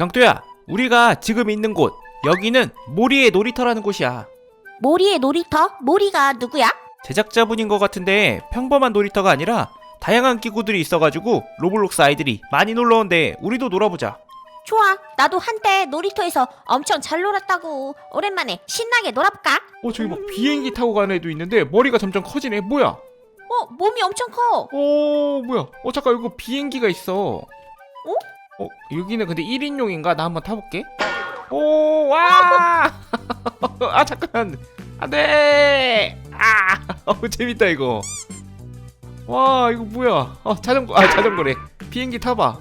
경토야, 우리가 지금 있는 곳 여기는 모리의 놀이터라는 곳이야. 모리의 놀이터? 모리가 누구야? 제작자분인 것 같은데 평범한 놀이터가 아니라 다양한 기구들이 있어가지고 로블록스 아이들이 많이 놀러 온대. 우리도 놀아보자. 좋아. 나도 한때 놀이터에서 엄청 잘 놀았다고. 오랜만에 신나게 놀아볼까? 어 저기 막 비행기 타고 가는 애도 있는데 머리가 점점 커지네. 뭐야? 어, 몸이 엄청 커. 어 뭐야? 어 잠깐 이거 비행기가 있어. 어 여기는 근데 1인용인가? 나 한번 타볼게. 오 와! 아 잠깐 안 돼. 아 어, 재밌다 이거. 와 이거 뭐야? 어 자전거 아 자전거래. 비행기 타봐.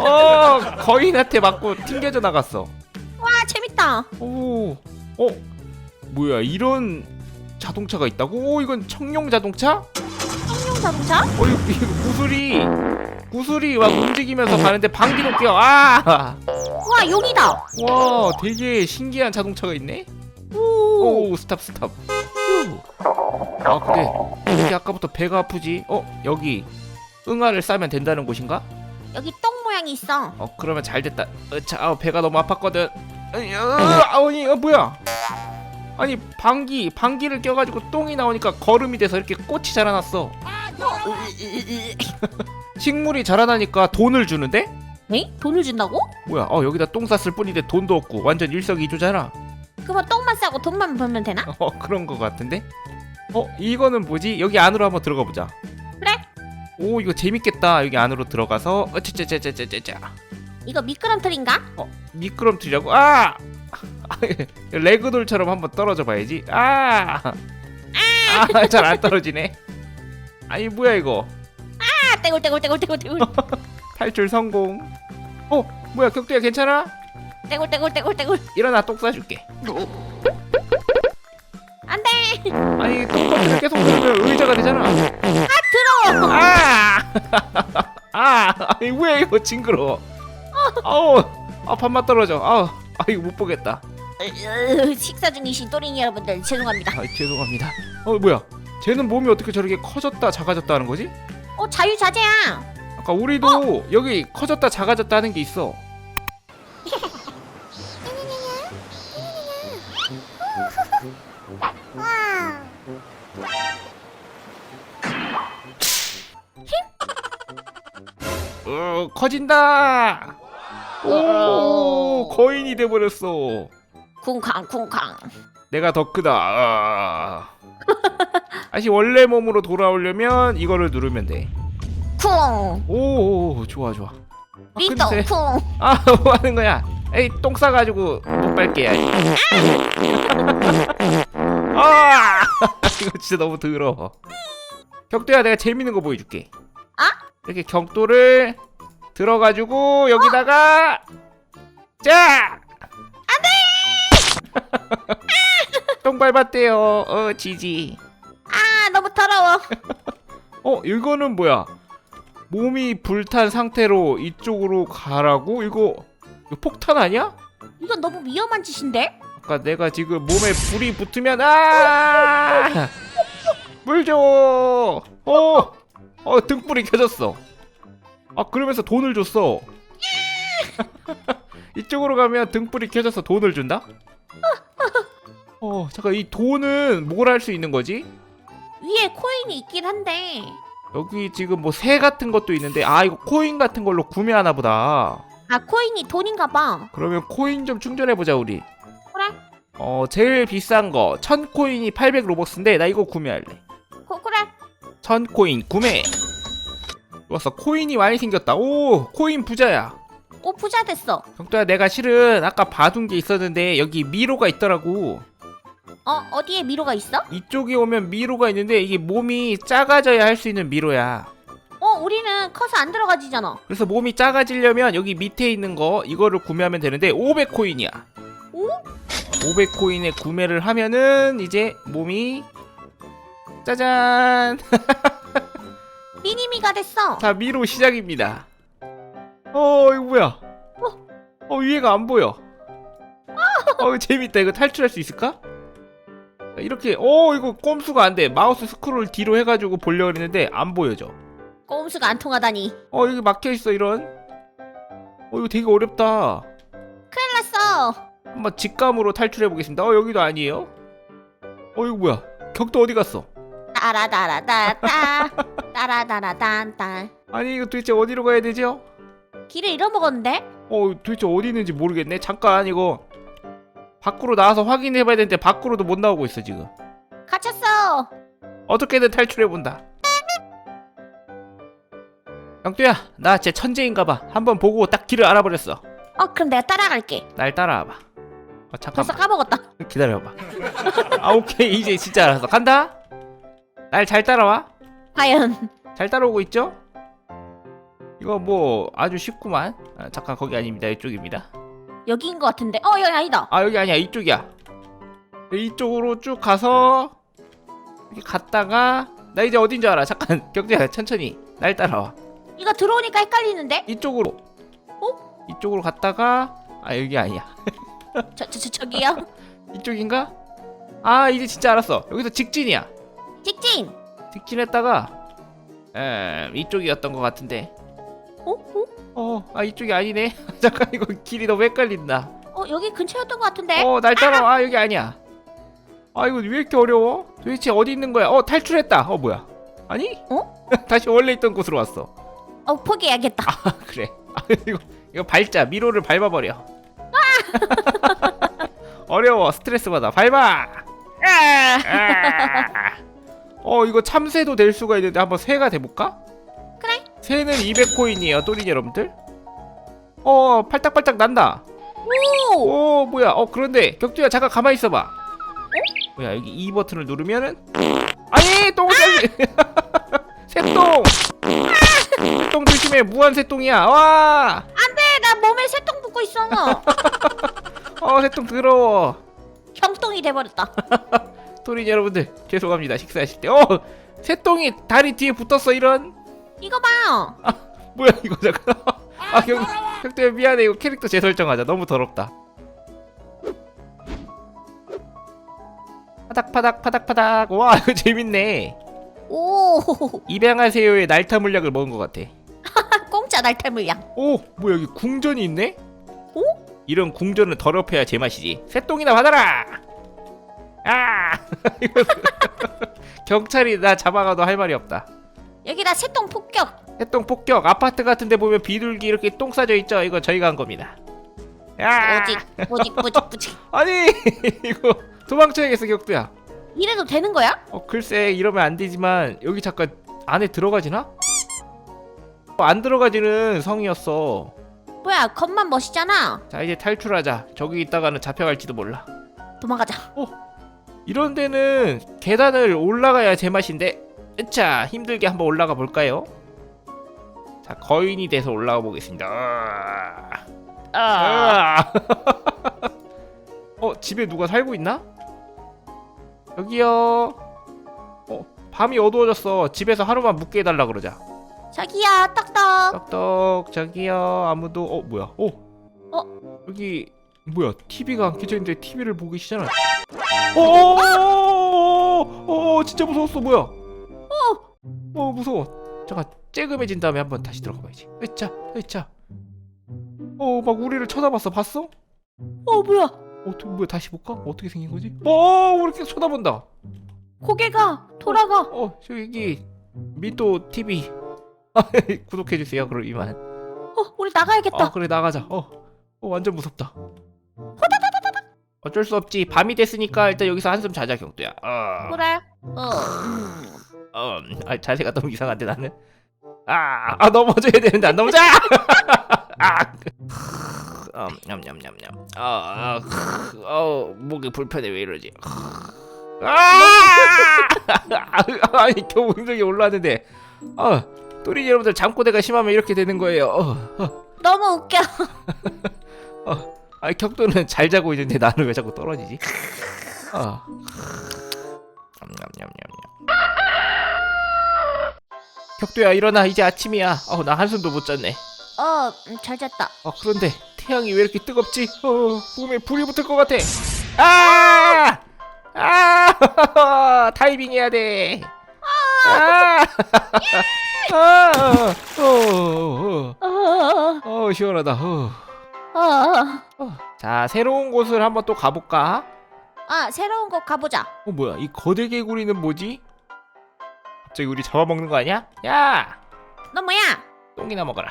어 거인한테 맞고 튕겨져 나갔어. 와, 재밌다. 오, 어, 뭐야 이런 자동차가 있다고? 오, 이건 청룡 자동차? 청룡 자동차? 어, 이거, 이거 구슬이 구슬이 막 움직이면서 가는데 방귀도 껴. 아, 와, 용이다. 와, 되게 신기한 자동차가 있네. 오. 오, 스탑 스탑. 휴. 아, 근데 이렇게 아까부터 배가 아프지? 어, 여기 응아를 싸면 된다는 곳인가? 여기 똥 모양이 있어. 어, 그러면 잘 됐다. 어, 자, 아, 배가 너무 아팠거든. 아니, 어, 아니, 어, 뭐야? 아니, 방귀, 방귀를 껴가지고 똥이 나오니까 거름이 돼서 이렇게 꽃이 자라났어. 식물이 자라나니까 돈을 주는데? 에? 돈을 준다고? 뭐야? 어, 여기다 똥 쌌을 뿐인데 돈도 없고 완전 일석이조잖아. 그러면 똥만 싸고 돈만 벌면 되나? 어, 그런 거 같은데? 어, 이거는 뭐지? 여기 안으로 한번 들어가 보자. 그래. 오, 이거 재밌겠다. 여기 안으로 들어가서 어쩌쩌쩌쩌쩌쩌. 이거 미끄럼틀인가? 어, 미끄럼틀이라고? 아! 레그돌처럼 한번 떨어져 봐야지. 아! 아, 잘 안 떨어지네. 아니 뭐야 이거? 아, 떼굴 떼굴 떼굴 떼굴 떼굴. 탈출 성공. 어, 뭐야 격투야 괜찮아? 떼굴 떼굴 떼굴 떼굴. 일어나 똥 싸줄게. 안 돼. 아니 똥꼬를 계속 누르면 의자가 되잖아. 들어. 아! 아! 아니 왜 이거 징그러? 아우, 아 밥맛 떨어져. 아우, 아 이거 못 보겠다. 으, 식사 중이신 또린이 여러분들 죄송합니다. 아 죄송합니다. 어 뭐야? 쟤는 몸이 어떻게 저렇게 커졌다 작아졌다 하는 거지? 어, 자유자재야. 아까 우리도 여기 커졌다 작아졌다 하는 게 있어. 어, 커진다. 오, 거인이 돼 버렸어. 쿵쾅 쿵쾅. 내가 더 크다. 아. 다시 원래 몸으로 돌아오려면 이거를 누르면 돼. 쿵. 오, 오, 좋아 좋아. 아, 리터 근데- 쿵. 아, 뭐 하는 거야? 에이, 똥 싸가지고 못 밟게 해야지. 아! 이거 진짜 너무 더러워. 격도야, 내가 재밌는 거 보여줄게. 아? 이렇게 격도를 들어가지고 여기다가 자! 밟았대요. 어, 지지. 아, 너무 더러워. 어, 이거는 뭐야? 몸이 불탄 상태로 이쪽으로 가라고? 이거, 이거 폭탄 아니야? 이건 너무 위험한 짓인데? 아까 내가 지금 몸에 불이 붙으면 아! 물 줘. 어, 어 등불이 켜졌어. 아 그러면서 돈을 줬어. 이쪽으로 가면 등불이 켜져서 돈을 준다? 어 잠깐 이 돈은 뭘 할 수 있는 거지? 위에 코인이 있긴 한데. 여기 지금 뭐 새 같은 것도 있는데 아 이거 코인 같은 걸로 구매하나 보다. 아, 코인이 돈인가 봐. 그러면 코인 좀 충전해 보자 우리. 그래? 어 제일 비싼 거 1000코인이 800 로벅스인데 나 이거 구매할래. 고, 그래. 1000코인 구매. 좋았어. 코인이 많이 생겼다. 오, 코인 부자야. 오, 부자 됐어. 경도야, 내가 실은 아까 봐둔 게 있었는데 여기 미로가 있더라고. 어, 어디에 미로가 있어? 이쪽에 오면 미로가 있는데 이게 몸이 작아져야 할 수 있는 미로야. 어, 우리는 커서 안 들어가지잖아. 그래서 몸이 작아지려면 여기 밑에 있는 거 이거를 구매하면 되는데 500코인이야. 오? 500코인에 구매를 하면은 이제 몸이 짜잔. 미니미가 됐어. 자 미로 시작입니다. 어 이거 뭐야? 어 위에가 안 보여. 어 이거 재밌다. 이거 탈출할 수 있을까? 이렇게 어 이거 꼼수가 안 돼. 마우스 스크롤 뒤로 해가지고 보려고 했는데 안 보여져. 꼼수가 안 통하다니. 어 여기 막혀 있어 이런. 어 이거 되게 어렵다. 큰일 났어. 한번 직감으로 탈출해 보겠습니다. 어 여기도 아니에요? 어 이거 뭐야? 격도 어디 갔어? 따라따라따따 따라따라딴딴 아니 이거 도대체 어디로 가야 되죠? 길을 잃어먹었는데? 어 도대체 어디 있는지 모르겠네. 잠깐 이거 밖으로 나와서 확인해 봐야 되는데 밖으로도 못 나오고 있어 지금. 갇혔어. 어떻게든 탈출해 본다. 영뚜야, 나 쟤 천재인가 봐. 한번 보고 딱 길을 알아버렸어. 어 그럼 내가 따라갈게. 날 따라와봐. 어, 벌써 잠깐만 까먹었다. 기다려봐. 아 오케이 이제 진짜 알았어. 간다. 날 잘 따라와. 과연 잘 따라오고 있죠? 이거 뭐 아주 쉽구만. 아, 잠깐 거기 아닙니다. 이쪽입니다. 여기인 것 같은데? 어 여기 아니다. 아 여기 아니야 이쪽이야. 이쪽으로 쭉 가서 이렇게 갔다가 나 이제 어딘 줄 알아. 잠깐 격자야 천천히 날 따라와. 이거 들어오니까 헷갈리는데? 이쪽으로. 어? 이쪽으로 갔다가 아 여기 아니야. 저 저 저, 저기요. 이쪽인가? 아 이제 진짜 알았어. 여기서 직진이야. 직진. 직진했다가 에 이쪽이었던 것 같은데. 어? 어? 어, 아 이쪽이 아니네. 잠깐 이거 길이 너무 헷갈린다. 어 여기 근처였던 것 같은데? 어, 날 따라와. 아 여기 아니야. 아 이거 왜 이렇게 어려워? 도대체 어디 있는 거야? 어 탈출했다. 어 뭐야? 아니? 어? 다시 원래 있던 곳으로 왔어. 어 포기해야겠다. 아 그래. 아 이거 이거 밟자. 미로를 밟아 버려. 어려워. 스트레스 받아. 밟아. 아. 어 이거 참새도 될 수가 있는데 한번 새가 돼 볼까? 새는 200코인이에요 또린 여러분들? 어 팔딱팔딱 난다. 오. 오 뭐야? 어 그런데 격투야 잠깐 가만히 있어봐. 뭐야 여기 E 버튼을 누르면은? 아니 똥을 아! 새똥! 새똥 조심해 무한 새똥이야. 와어 안돼 나 몸에 새똥 붙고 있어. 새똥 더러워. 형똥이 돼버렸다. 또린 여러분들 죄송합니다. 식사하실 때어 새똥이 다리 뒤에 붙었어 이런 이거 봐. 뭐야 이거 잠깐. 아 경, 격투야 미안해. 이거 캐릭터 재설정하자. 너무 더럽다. 파닥 파닥 파닥 파닥. 와 이거 재밌네. 오. 입양하세요의 날타 물약을 먹은 것 같아. 공짜 날탈 물량. 오 뭐야 여기 궁전이 있네? 오? 이런 궁전을 더럽혀야 제맛이지. 새똥이나 받아라! 아! 경찰이 나 잡아가도 할 말이 없다 여기다 새똥 폭격. 새똥 폭격 아파트 같은데 보면 비둘기 이렇게 똥 싸져 있죠 이거 저희가 한 겁니다 야 오직 오직 오직 오직. 아니 이거 도망쳐야겠어 격두야 이래도 되는 거야? 어 글쎄 이러면 안 되지만 여기 잠깐 안에 들어가지나? 어, 안 들어가지는 성이었어 뭐야 겉만 멋이잖아. 자 이제 탈출하자 저기 있다가는 잡혀갈지도 몰라 도망가자. 이런 데는 계단을 올라가야 제맛인데 자 힘들게 한번 올라가 볼까요? 자 거인이 돼서 올라가 보겠습니다 아. 아. 어 집에 누가 살고 있나? 여기요 어 밤이 어두워졌어 집에서 하루만 묵게 해달라 그러자 자기야 딱딱. 떡떡 저기요 아무도 어 뭐야 어? 어? 여기 뭐야 TV가 안 켜져 있는데 TV를 보고 계시잖아 어, 어 진짜 무서웠어 뭐야 어, 어 무서워 잠깐 쬐금해진 다음에 한번 다시 들어가 봐야지 으차 으차 어막 우리를 쳐다봤어 봤어? 어 뭐야? 어떻게 뭐야 다시 볼까? 어떻게 생긴 거지? 어 우리 계속 쳐다본다 고개가 돌아가. 어 저기 미또 TV 구독해 주세요 그럼 이만 어 우리 나가야겠다. 아 그래 나가자 어, 어 완전 무섭다 어쩔 수 없지 밤이 됐으니까 일단 여기서 한숨 자자 경두야 어, 그래. 어. 어, 아, 자세가 너무 이상한데 나는? 아, 아 넘어져야 되는데 안 넘어져! 아, 음, 냠냠냠냠. 아, 아, 어, 목이 불편해 왜 이러지? 아, 아니 흥정이 올라왔는데. 아, 또리 여러분들 잠꼬대가 심하면 이렇게 되는 거예요. 어, 어. 너무 웃겨. 아니 격도는 잘 자고 있는데 나는 왜 자꾸 떨어지지? 아. 냠냠냠냠 냠. 격도야 일어나 이제 아침이야. 어나 한숨도 못 잤네. 어잘 잤다. 어 그런데 태양이 왜 이렇게 뜨겁지? 어 몸에 불이 붙을 것 같아. 아! 아! 타이밍 해야 돼. 아! 아, 어, 어, 어, 어, 어, 시원하다. 어. 어. 어. 자, 새로운 곳을 한번 또 가볼까? 아 새로운 곳 가보자. 어, 뭐야? 이 거대 개구리는 뭐지? 갑자기 우리 잡아먹는 거 아니야? 야, 너 뭐야? 똥이나 먹어라.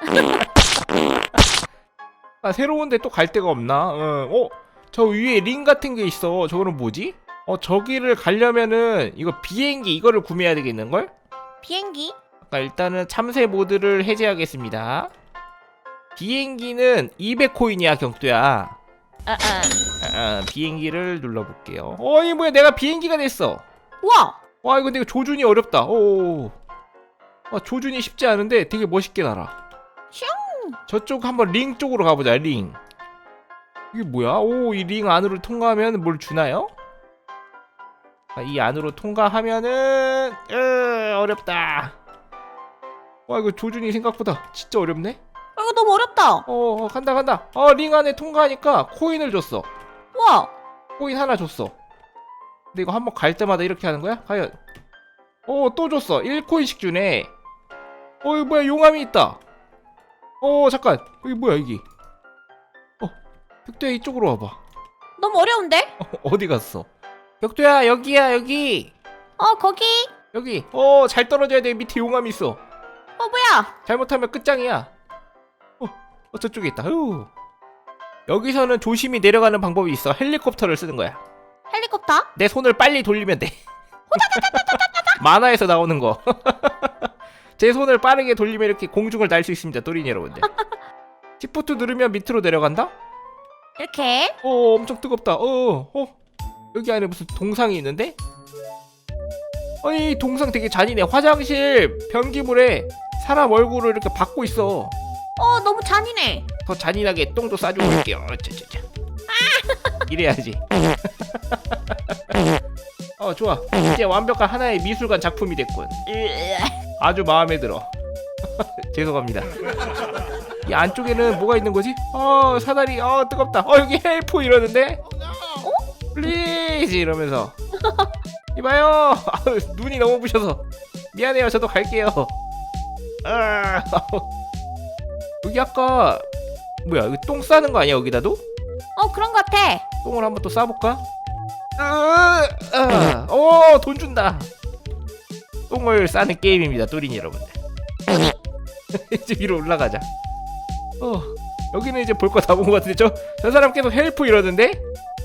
아, 새로운데 또 갈 데가 없나? 어, 어, 저 위에 링 같은 게 있어. 저거는 뭐지? 어, 저기를 가려면은 이거 비행기 이거를 구매해야 되겠는 걸? 비행기? 자, 일단은 참새 모드를 해제하겠습니다. 비행기는 200코인이야, 경두야. 어, 어. 아, 비행기를 눌러볼게요. 어, 이 뭐야? 내가 비행기가 됐어. 우와. 와, 이거 근데 이거 조준이 어렵다. 오. 아, 조준이 쉽지 않은데 되게 멋있게 날아. 슝. 저쪽 한번 링 쪽으로 가보자. 링. 이게 뭐야? 오, 이 링 안으로 통과하면 뭘 주나요? 아, 이 안으로 통과하면은 으, 어렵다. 와, 이거 조준이 생각보다 진짜 어렵네. 어, 이거 너무 어렵다. 어, 어 간다 간다. 어, 링 안에 통과하니까 코인을 줬어. 우와. 코인 하나 줬어. 근데 이거 한 번 갈 때마다 이렇게 하는 거야? 과연? 어, 또 줬어. 1코인씩 주네. 어, 이거 뭐야? 용암이 있다. 어, 잠깐. 여기 뭐야, 이게? 어, 벽두야 이쪽으로 와봐. 너무 어려운데? 어, 어디 갔어? 벽두야, 여기야, 여기. 어 거기. 여기. 어, 잘 떨어져야 돼. 밑에 용암이 있어. 어 뭐야? 잘못하면 끝장이야. 어, 어 저쪽에 있다. 휴. 여기서는 조심히 내려가는 방법이 있어. 헬리콥터를 쓰는 거야. 헬리콥터? 내 손을 빨리 돌리면 돼. 만화에서 나오는 거. 제 손을 빠르게 돌리면 이렇게 공중을 날 수 있습니다, 또린 여러분들. 시프트 누르면 밑으로 내려간다? 이렇게. 어, 엄청 뜨겁다. 어, 어. 여기 안에 무슨 동상이 있는데? 아니, 이 동상 되게 잔인해. 화장실 변기물에 사람 얼굴을 이렇게 받고 있어. 어 너무 잔인해. 더 잔인하게 똥도 싸주고 올게요. 어쩌쩌쩌. 이래야지. 어 좋아. 이제 완벽한 하나의 미술관 작품이 됐군. 아주 마음에 들어. 죄송합니다. 이 안쪽에는 뭐가 있는 거지? 어 사다리. 어 뜨겁다. 어 여기 헬프 이러는데. 어? 플리즈 이러면서. 이봐요. 눈이 너무 부셔서 미안해요. 저도 갈게요. 아, 여기 아까 뭐야 여기 똥 싸는 거 아니야 여기다도? 어 그런 것 같아. 똥을 한번 또 싸볼까? 어돈 준다. 똥을 싸는 게임입니다 또린 여러분들. 이제 위로 올라가자. 어 여기는 이제 볼 거 다본거 같은데 저, 저 사람 계속 헬프 이러는데?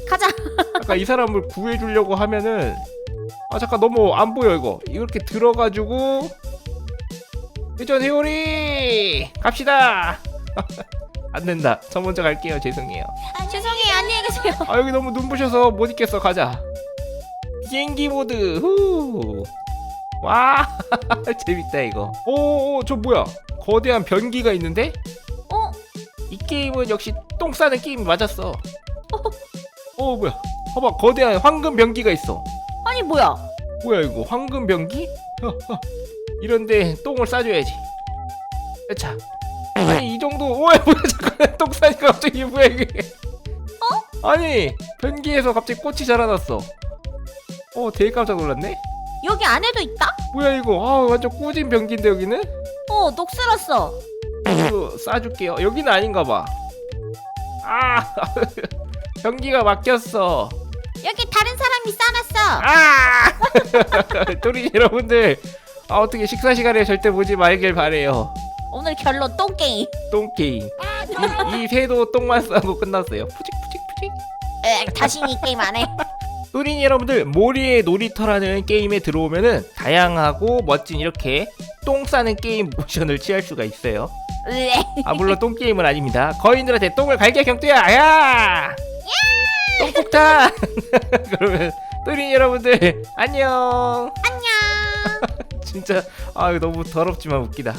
가자. 아까 이 사람을 구해주려고 하면은 아 잠깐 너무 안 보여 이거. 이렇게 들어가지고 회전 회오리! 갑시다 안 된다. 저 먼저 갈게요. 죄송해요. 죄송해요. 안녕히 계세요. 아 여기 너무 눈부셔서 못 있겠어. 가자. 비행기 모드. 후 와. 재밌다 이거. 오저 뭐야? 거대한 변기가 있는데? 어? 이 게임은 역시 똥 싸는 게임이 맞았어. 어? 뭐야? 봐봐. 거대한 황금 변기가 있어. 아니 뭐야? 뭐야 이거? 황금 변기? 이런데 똥을 싸줘야지. 자, 아니 이 정도. 오야 뭐야 잠깐 똥 싸니까 갑자기 뭐야 이게? 어? 아니 변기에서 갑자기 꽃이 자라났어. 어 되게 깜짝 놀랐네. 여기 안에도 있다? 뭐야 이거? 아 완전 꾸진 변기인데 여기는? 어 녹슬었어. 이거 싸줄게요. 여기는 아닌가 봐. 아 변기가 막혔어. 여기 다른 사람이 싸놨어. 아! 또리 여러분들 아 어떻게 식사 시간에 절대 보지 말길 바래요. 오늘 결론 똥 게임. 똥 게임. 이, 이 새도 똥만 싸고 끝났어요. 푸직 푸직 푸직. 에 다시 이 게임 안 해. 또린 여러분들 모리의 놀이터라는 게임에 들어오면은 다양하고 멋진 이렇게 똥 싸는 게임 모션을 취할 수가 있어요. 으에. 아 물론 똥 게임은 아닙니다. 거인들한테 똥을 갈게 경두야. 야! 똥폭탄. 그러면 또린 여러분들 안녕. 안녕. 진짜 아 이거 너무 더럽지만 웃기다.